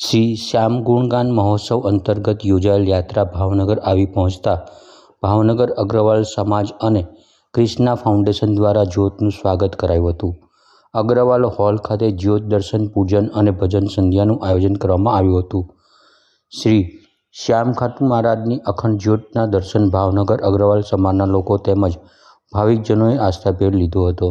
શ્રી શ્યામ ગુણગાન મહોત્સવ અંતર્ગત યોજાયેલ યાત્રા ભાવનગર આવી પહોંચતા ભાવનગર અગ્રવાલ સમાજ અને ક્રિષ્ના ફાઉન્ડેશન દ્વારા જ્યોતનું સ્વાગત કરાયું હતું. અગ્રવાલ હોલ ખાતે જ્યોત દર્શન, પૂજન અને ભજન સંધ્યાનું આયોજન કરવામાં આવ્યું હતું. શ્રી શ્યામ ખાટુ મહારાજની અખંડ જ્યોતના દર્શન ભાવનગર અગ્રવાલ સમાજના લોકો તેમજ ભાવિકજનોએ આસ્થાભેર લીધો હતો.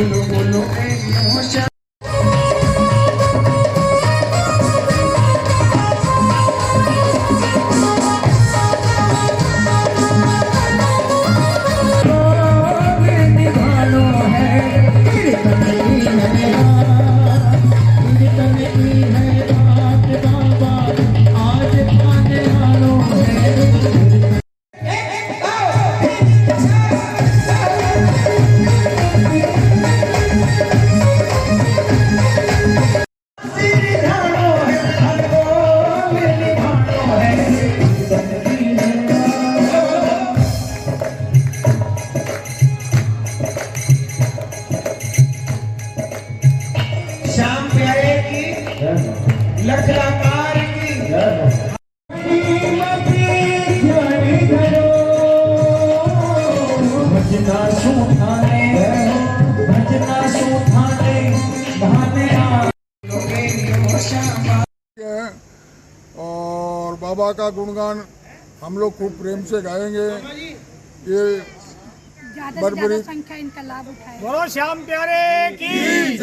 uno, uno, emotion. और बाबा का गुणगान हम लोग खूब प्रेम से गाएँगे। ये बरबरी संख्या इनका लाभ उठाए। श्याम प्यारे की